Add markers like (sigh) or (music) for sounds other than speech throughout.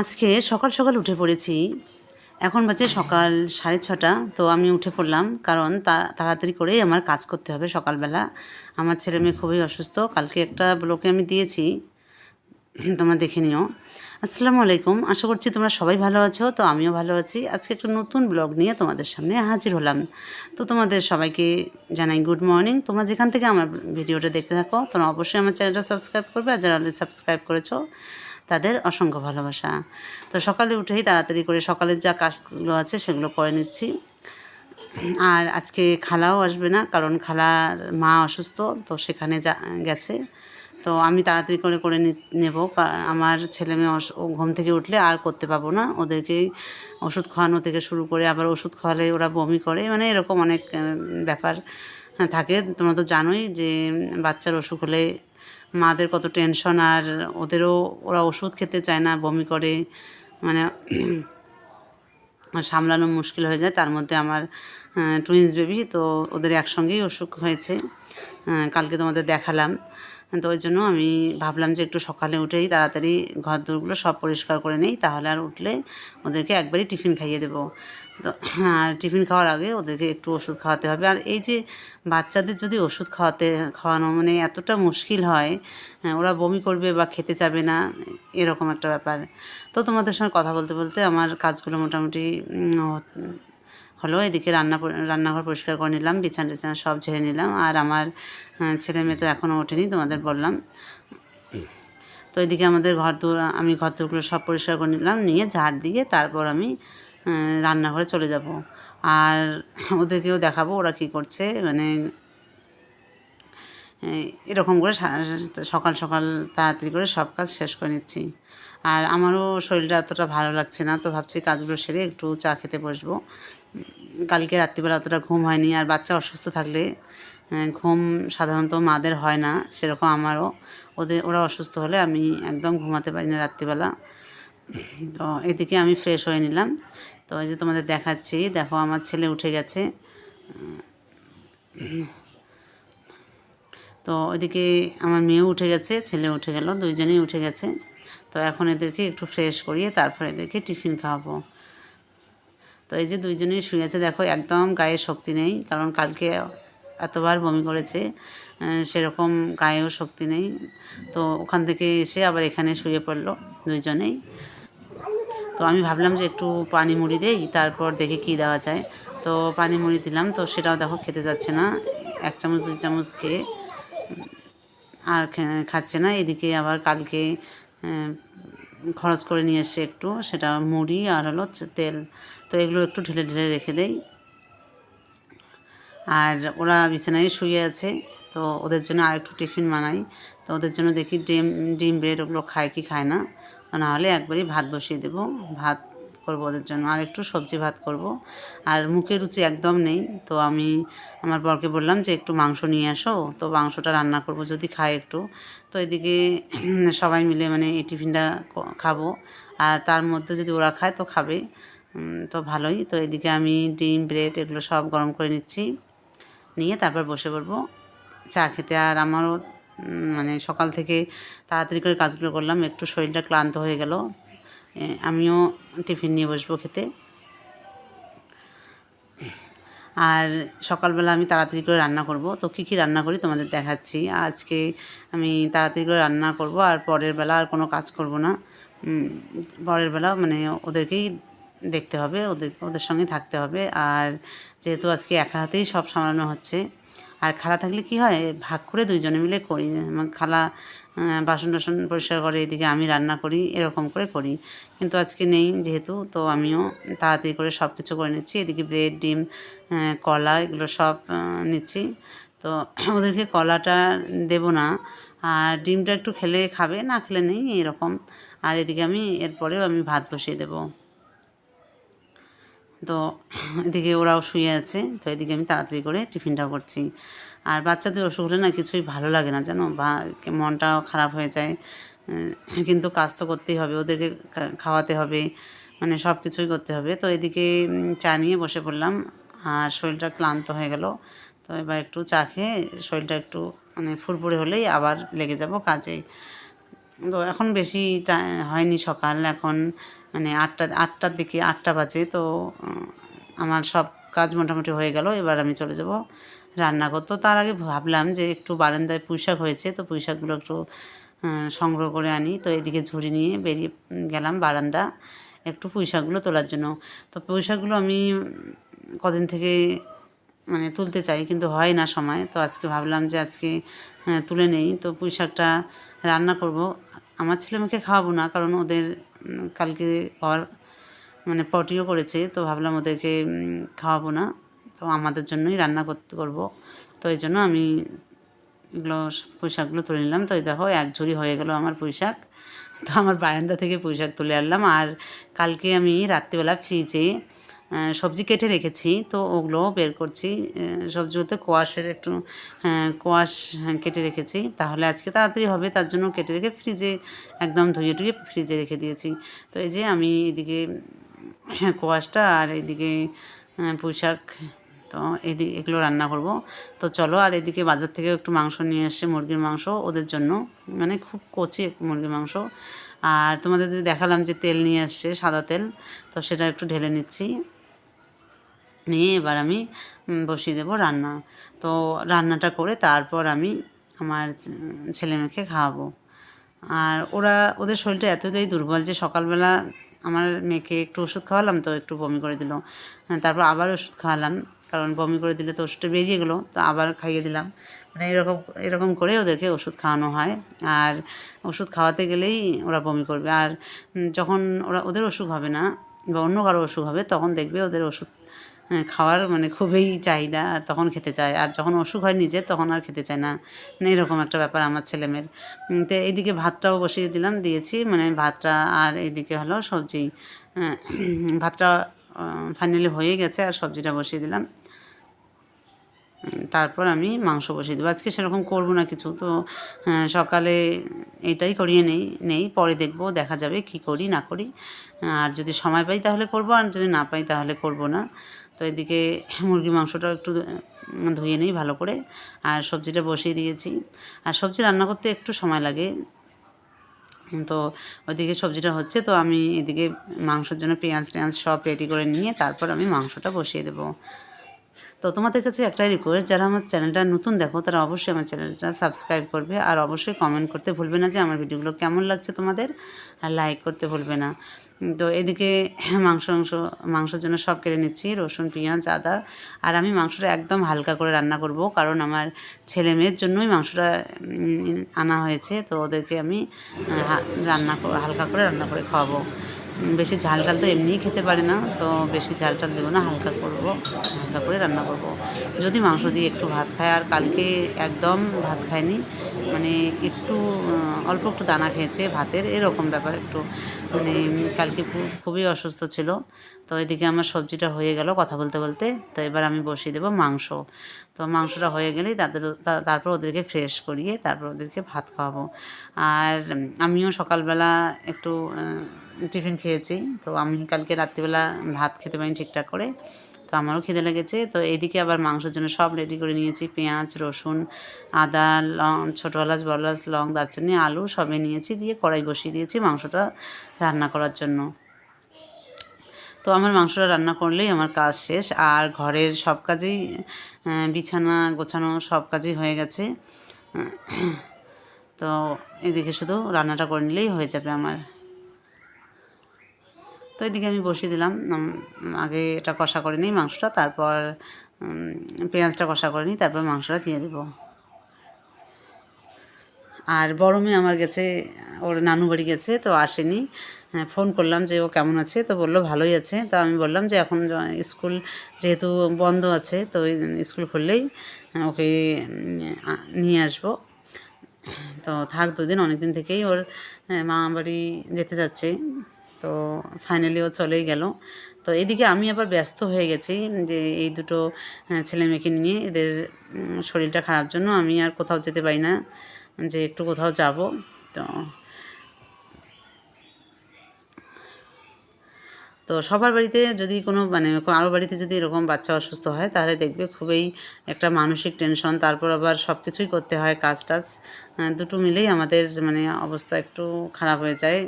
আজকে সকাল সকাল উঠে পড়েছি। এখন বাজে সকাল সাড়ে ছটা, তো আমি উঠে পড়লাম কারণ তাড়াতাড়ি করেই আমার কাজ করতে হবে সকালবেলা। আমার ছেলে মেয়ে খুবই অসুস্থ, কালকে একটা ব্লকে আমি দিয়েছি। তোমরা দেখে নিও। আসসালামু আলাইকুম। আশা করছি তোমরা সবাই ভালো আছো, তো আমিও ভালো আছি। আজকে একটা নতুন ব্লগ নিয়ে তোমাদের সামনে হাজির হলাম। তো তোমাদের সবাইকে জানাই গুড মর্নিং। তোমরা যেখান থেকে আমার ভিডিওটা দেখতে থাকো, তোমরা অবশ্যই আমার চ্যানেলটা সাবস্ক্রাইব করবে আর যারা অলরেডি সাবস্ক্রাইব করেছ, তাদের অসংখ্য ভালোবাসা। তো সকালে উঠেই তাড়াতাড়ি করে সকালের যা কাজগুলো আছে সেগুলো করে নিচ্ছি। আর আজকে খালাও আসবে না, কারণ খালার মা অসুস্থ, তো সেখানে যা গেছে। তো আমি তাড়াতাড়ি করে করে নেব। আমার ছেলে মেয়ে ঘুম থেকে উঠলে আর করতে পাবো না। ওদেরকেই ওষুধ খাওয়ানো থেকে শুরু করে আবার ওষুধ খাওয়ালে ওরা বমি করে। মানে এরকম অনেক ব্যাপার থাকে। তোমরা তো জানোই যে বাচ্চার অসুখ হলে মাদের কত টেনশন আর ওদেরও, ওরা ওষুধ খেতে চায় না, বমি করে। মানে (clears throat) সামলানো মুশকিল হয়ে যায়। তার মধ্যে আমার টুইন্স বেবি তো ওদের একসঙ্গেই অসুখ হয়েছে। আহ, কালকে তোমাদের দেখালাম। তো ওই জন্য আমি ভাবলাম যে একটু সকালে উঠেই তাড়াতাড়ি ঘর দোরগুলো সব পরিষ্কার করে নেই তাহলে আর উঠলে ওদেরকে একবারই টিফিন খাইয়ে দেবো। তো আর টিফিন খাওয়ার আগে ওদেরকে একটু ওষুধ খাওয়াতে হবে। আর এই যে বাচ্চাদের যদি ওষুধ খাওয়াতে খাওয়ানো মানে এতটা মুশকিল হয় হ্যাঁ, ওরা বমি করবে বা খেতে চাবে না এরকম একটা ব্যাপার। তো তোমাদের সঙ্গে কথা বলতে বলতে আমার কাজগুলো মোটামুটি হলো, এদিকে রান্না রান্নাঘর পরিষ্কার করে নিলাম, বিছানা টিছানা সব ঝেড়ে নিলাম, আর আমার ছেলে মেয়ে তো এখনও ওঠেনি, তোমাদের বললাম। তো এদিকে আমাদের ঘর দু- আমি ঘর দুগুলো সব পরিষ্কার করে নিলাম, নিয়ে ঝাড় দিয়ে তারপর আমি রান্নাঘরে চলে যাব। আর ওদেরকেও দেখাবো ওরা কী করছে মানে এরকম করে সকাল সকাল তাড়াতাড়ি করে সব কাজ শেষ করে নিচ্ছি। আর আমারও শরীরটা অতটা ভালো লাগছে না, তো ভাবছি কাজগুলো সেরে একটু চা খেতে বসবো। কালকে রাত্রিবেলা অতটা ঘুম হয়নি। আর বাচ্চা অসুস্থ থাকলে ঘুম সাধারণত মাদের হয় না, সেরকম আমারও। ওদের, ওরা অসুস্থ হলে আমি একদম ঘুমাতে পারি না রাত্রিবেলা। তো এদিকে আমি ফ্রেশ হয়ে নিলাম। তো এই যে তোমাদের দেখাচ্ছি, দেখো আমার ছেলে উঠে গেছে। তো ওইদিকে আমার মেয়েও উঠে গেছে, ছেলে উঠে গেল, দুইজনেই উঠে গেছে। তো এখন এদেরকে একটু ফ্রেশ করিয়ে তারপর এদেরকে টিফিন খাওয়াবো। তো এই যে দুইজনেই শুয়ে আছে দেখো, একদম গায়ে শক্তি নেই, কারণ কালকে এতবার বমি করেছে সেরকম গায়েও শক্তি নেই। তো ওখান থেকে এসে আবার এখানে শুয়ে পড়ল দুইজনেই। তো আমি ভাবলাম যে একটু পানি মুড়ি দেই, তারপর দেখে কী দেওয়া যায়। তো পানি মুড়ি দিলাম, তো সেটাও দেখো খেতে যাচ্ছে না, এক চামচ, দুই চামচ খেয়ে আর খাচ্ছে না। এদিকে আবার কালকে খরচ করে নিয়ে এসে একটু, সেটা মুড়ি আর হলো তেল। তো এগুলো একটু ঢেলে ঢেলে রেখে দেই। আর ওরা বিছানায় শুয়ে আছে, তো ওদের জন্য আর একটু টিফিন বানাই। তো ওদের জন্য দেখি ডিম ডিম ব্রেড ওগুলো খায় কি খায় না। নাহলে একবারই ভাত বসিয়ে দেবো। ভাত করব ওদের জন্য। আর একটু সবজি ভাত করব। আর মুখে রুচি একদম নেই। তো আমি আমার বরকে বললাম যে, একটু মাংস নিয়ে আসো। তো মাংসটা রান্না করব, যদি খায় একটু। তো এদিকে (clears throat) সবাই মিলে মানে এই টিফিনটা খাব। আর তার মধ্যে যদি ওরা খায় তো খাবে। তো ভালোই। তো এদিকে আমি ডিম, ব্রেড এগুলো সব গরম করে নিচ্ছি। নিয়ে তারপর বসে পড়ব। চা খেতে। আর আমারও মানে সকাল থেকে তাড়াতাড়ি করে কাজগুলো করলাম। একটু শরীরটা ক্লান্ত হয়ে গেল। আমিও টিফিন নিয়ে বসবো খেতে। আর সকালবেলা আমি তাড়াতাড়ি করে রান্না করব। তো কী কী রান্না করি তোমাদের দেখাচ্ছি। আজকে আমি তাড়াতাড়ি করে রান্না করব আর পরের বেলা আর কোনো কাজ করব না। পরের বেলা মানে ওদেরকেই দেখতে হবে, ওদের ওদের সঙ্গে থাকতে হবে। আর যেহেতু আজকে একা হাতেই সব সামলানো হচ্ছে আর খালা থাকলে কি হয়? ভাগ করে দুইজনে মিলে করি। খালা বাসন টাসন পরিষ্কার করে, এদিকে আমি রান্না করি, এরকম করে করি। কিন্তু আজকে নেই যেহেতু, তো আমিও তাড়াতাড়ি করে সব কিছু করে নিচ্ছি। এদিকে ব্রেড, ডিম কলা, এগুলো সব নিচ্ছি। তো ওদেরকে কলাটা দেব না। আর ডিমটা একটু খেলে খাবে, না খেলে নেই, এরকম। আর এদিকে আমি, এরপরেও আমি ভাত বসিয়ে দেবো। তো এদিকে ওরাও শুয়ে আছে, তো এদিকে আমি তাড়াতাড়ি করে টিফিনটাও করছি। আর বাচ্চাদের অসুখ হলে না কিছুই ভালো লাগে না, জানো? বা মনটাও খারাপ হয়ে যায়। কিন্তু কাজ তো করতেই হবে, ওদেরকে খাওয়াতে হবে মানে সব কিছুই করতে হবে। তো এদিকে চা নিয়ে বসে পড়লাম, আর শরীরটা ক্লান্ত হয়ে গেল। তো এবার একটু চা খেয়ে শরীরটা একটু মানে ফুরফুরে হলেই আবার লেগে যাব কাজে। তো এখন বেশি হয়নি সকাল, এখন মানে আটটা আটটার দিকে আটটা বাজে তো আমার সব কাজ মোটামুটি হয়ে গেল এবার আমি চলে যাব রান্না করতে তার আগে ভাবলাম যে একটু বারান্দায় পুঁইশাক হয়েছে তো পুঁইশাকগুলো একটু সংগ্রহ করে আনি। তো এদিকে ঝুড়ি নিয়ে বেরিয়ে গেলাম বারান্দা একটু পুঁইশাকগুলো তোলার জন্য। তো পুঁইশাকগুলো আমি কদিন থেকে মানে তুলতে চাই কিন্তু হয় না সময়। তো আজকে ভাবলাম যে আজকে হ্যাঁ, তুলে নেই। তো পুঁই শাকটা রান্না করব। আমার ছেলে মেয়েকে খাওয়াবো না কারণ ওদের কালকে পর মানে পটিও করেছে, তো ভাবলাম ওদেরকে খাওয়াবো না। তো আমাদের জন্যই রান্না করতে করব। তো এই জন্য আমি এগুলো পোশাকগুলো শাকগুলো তুলে নিলাম। তো এই দেখো, এক ঝুড়ি হয়ে গেল আমার পোশাক শাক তো আমার বারান্দা থেকে পোশাক তুলে আনলাম। আর কালকে আমি রাত্রিবেলা ফ্রিজে সবজি কেটে রেখেছি তো ওগুলোও বের করছি। আহ, সবজিগুলোতে কোয়াশের একটু কোয়াশ কেটে রেখেছি। তাহলে আজকে তাড়াতাড়ি হবে তার জন্য কেটে রেখে ফ্রিজে একদম ধুয়ে টুয়ে ফ্রিজে রেখে দিয়েছি। তো এই যে আমি এদিকে কোয়াশটা আর এদিকে পুঁই শাক তো এদিকে এগুলো রান্না করব। তো চলো আর এদিকে বাজার থেকে একটু মাংস নিয়ে এসছে মুরগির মাংস ওদের জন্য। মানে খুব কচি মুরগির মাংস। আর তোমাদের যে দেখালাম যে তেল নিয়ে আসছে সাদা তেল তো সেটা একটু ঢেলে নিচ্ছি। নিয়ে এবার আমি বসিয়ে দেবো রান্না। তো রান্নাটা করে তারপর আমি আমার ছেলে মেয়েকে খাওয়াবো। আর ওরা ওদের শরীরটা এতটাই দুর্বল যে সকালবেলা আমার মেয়েকে একটু ওষুধ খাওয়ালাম তো একটু বমি করে দিল। হ্যাঁ, তারপর আবার ওষুধ খাওয়ালাম কারণ বমি করে দিলে তো ওষুধটা বেরিয়ে গেলো তো আবার খাইয়ে দিলাম। মানে এরকম এরকম করে ওদেরকে ওষুধ খাওয়ানো হয়। আর ওষুধ খাওয়াতে গেলেই ওরা বমি করবে। আর যখন ওরা ওদের অসুখ হবে না বা অন্য কারও অসুখ হবে তখন দেখবে ওদের ওষুধ হ্যাঁ, খাওয়ার মানে খুবই চাহিদা তখন খেতে চায়। আর যখন অসুখ হয় নিজে তখন আর খেতে চায় না। মানে এরকম একটা ব্যাপার আমার ছেলেমেয়ের। তো এইদিকে ভাতটাও বসিয়ে দিলাম দিয়েছি। মানে ভাতটা আর এইদিকে হলো সবজি। হ্যাঁ, ভাতটা ফাইনালি হয়ে গেছে আর সবজিটা বসিয়ে দিলাম। তারপর আমি মাংস বসিয়ে দেবো। আজকে সেরকম করব না কিছু। তো হ্যাঁ, সকালে এটাই করিয়ে নেই নেই। পরে দেখব দেখা যাবে কি করি না করি। আর যদি সময় পাই তাহলে করব আর যদি না পাই তাহলে করব না। তো এদিকে মুরগি মাংসটা একটু ধুয়ে নিই ভালো করে। আর সবজিটা বসিয়ে দিয়েছি। আর সবজি রান্না করতে একটু সময় লাগে। তো ওইদিকে সবজিটা হচ্ছে, তো আমি এদিকে মাংসের জন্য পেঁয়াজ টেঁয়াজ সব রেডি করে নিয়ে তারপর আমি মাংসটা বসিয়ে দেবো। তো তোমাদের কাছে একটাই রিকোয়েস্ট যারা আমার চ্যানেলটা নতুন দেখো, তারা অবশ্যই আমার চ্যানেলটা সাবস্ক্রাইব করবে। আর অবশ্যই কমেন্ট করতে ভুলবে না যে আমার ভিডিওগুলো কেমন লাগছে তোমাদের। আর লাইক করতে ভুলবে না। তো এদিকে মাংস মাংস, মাংসের জন্য সব কেটে নিচ্ছি, রসুন, পেঁয়াজ, আদা। আর আমি মাংসটা একদম হালকা করে রান্না করব, কারণ আমার ছেলে মেয়ের জন্যই মাংসটা আনা হয়েছে। তো ওদেরকে আমি রান্না হালকা করে রান্না করে খাওয়াবো। বেশি ঝাল টাল তো এমনিই খেতে পারে না, তো বেশি ঝাল টাল দেবো না, হালকা করব, হালকা করে রান্না করব। যদি মাংস দিয়ে একটু ভাত খায়, আর কালকে একদম ভাত খায়নি মানে একটু অল্প একটু দানা খেয়েছে ভাতের, এরকম ব্যাপার একটু। মানে কালকে খুবই অসুস্থ ছিল। তো এদিকে আমার সবজিটা হয়ে গেল কথা বলতে বলতে। তো এবার আমি বসিয়ে দেবো মাংস। তো মাংসটা হয়ে গেলেই তাদের তারপর ওদেরকে ফ্রেশ করিয়ে তারপর ওদেরকে ভাত খাওয়াবো। আর আমিও সকালবেলা একটু টিফিন খেয়েছি। তো আমি কালকে রাত্রিবেলা ভাত খেতে পারিনি ঠিকঠাক করে। তো আমারও খিদে লেগেছে। তো এইদিকে আবার মাংসের জন্য সব রেডি করে নিয়েছি। পেঁয়াজ, রসুন, আদা, লং, ছোটো এলাচ, বড় এলাচ, লং, দারচিনি, আলু সবই নিয়েছি। দিয়ে কড়াই বসিয়ে দিয়েছি মাংসটা রান্না করার জন্য। তো আমার মাংসটা রান্না করলেই আমার কাজ শেষ। আর ঘরের সব কাজেই বিছানা গোছানো সব কাজই হয়ে গেছে। তো এদিকে শুধু রান্নাটা করে নিলেই হয়ে যাবে আমার। এদিকে আমি বসিয়ে দিলাম। আগে এটা কষা করে নিই মাংসটা তারপর পেঁয়াজটা কষা করে নিই তারপর মাংসটা দিয়ে দেবো। আর বড় মেয়ে আমার গেছে ওর নানু বাড়ি গেছে তো আসেনি। হ্যাঁ, ফোন করলাম যে ও কেমন আছে তো বলল ভালোই আছে। তো আমি বললাম যে এখন স্কুল যেহেতু বন্ধ আছে তো স্কুল খুললেই ওকে নিয়ে আসব। তো থাক দুদিন অনেক দিন থেকেই ওর আহ, মামা বাড়ি যেতে যাচ্ছে। তো ফাইনালি ও চলেই গেল। তো এদিকে আমি আবার ব্যস্ত হয়ে গেছি যে এই দুটো ছেলে মেয়েকে নিয়ে এদের শরীরটা খারাপ জন্য আমি আর কোথাও যেতে পারি না, যে একটু কোথাও যাব। তো তো সবার বাড়িতে যদি কোনো মানে কারও বাড়িতে যদি এরকম বাচ্চা অসুস্থ হয়, তাহলে দেখবে খুবই একটা মানসিক টেনশন তারপর আবার সব কিছুই করতে হয় কাজ টাজ দুটো মিলেই আমাদের মানে অবস্থা একটু খারাপ হয়ে যায়।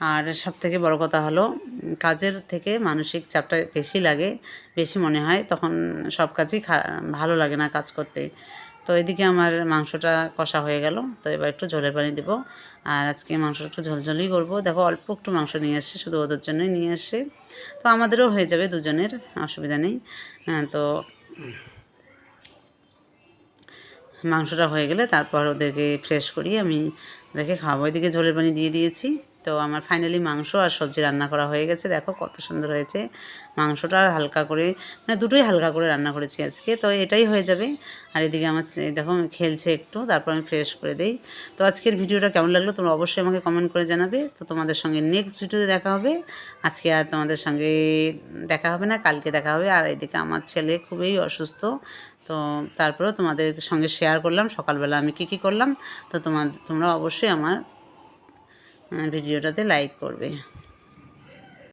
আর সব থেকে বড় কথা হলো, কাজের থেকে মানসিক চাপটা বেশি লাগে, বেশি মনে হয়, তখন সব কাজই ভালো লাগে না কাজ করতে। তো এদিকে আমার মাংসটা কষা হয়ে গেল, তো এবার একটু ঝোলের পানি দেবো। আর আজকে মাংসটা একটু ঝোলঝোলই করব। দেখো, অল্প একটু মাংস নিয়ে এসছে শুধু ওদের জন্যই নিয়ে এসছে তো আমাদেরও হয়ে যাবে দুজনের, অসুবিধা নেই। হ্যাঁ তো মাংসটা হয়ে গেলে তারপর ওদেরকে ফ্রেশ করিয়ে আমি ওদেরকে খাওয়াবো। এদিকে ঝোলের পানি দিয়ে দিয়েছি। তো আমার ফাইনালি মাংস আর সবজি রান্না করা হয়ে গেছে। দেখো কত সুন্দর হয়েছে। মাংসটা আর হালকা করে মানে দুটোই হালকা করে রান্না করেছি আজকে। তো এটাই হয়ে যাবে। আর এদিকে আমার দেখো খেলছে একটু, তারপর আমি ফ্রেশ করে দেই। তো আজকের ভিডিওটা কেমন লাগল তোমরা অবশ্যই আমাকে কমেন্ট করে জানাবে। তো তোমাদের সঙ্গে নেক্সট ভিডিওতে দেখা হবে। আজকে আর তোমাদের সঙ্গে দেখা হবে না, কালকে দেখা হবে। আর এদিকে আমার ছেলে খুবই অসুস্থ। তো তারপরেও তোমাদের সঙ্গে শেয়ার করলাম। সকালবেলা আমি কী কী করলাম? তো তোমার তোমরা অবশ্যই আমার ভিডিওটাতে লাইক করবে।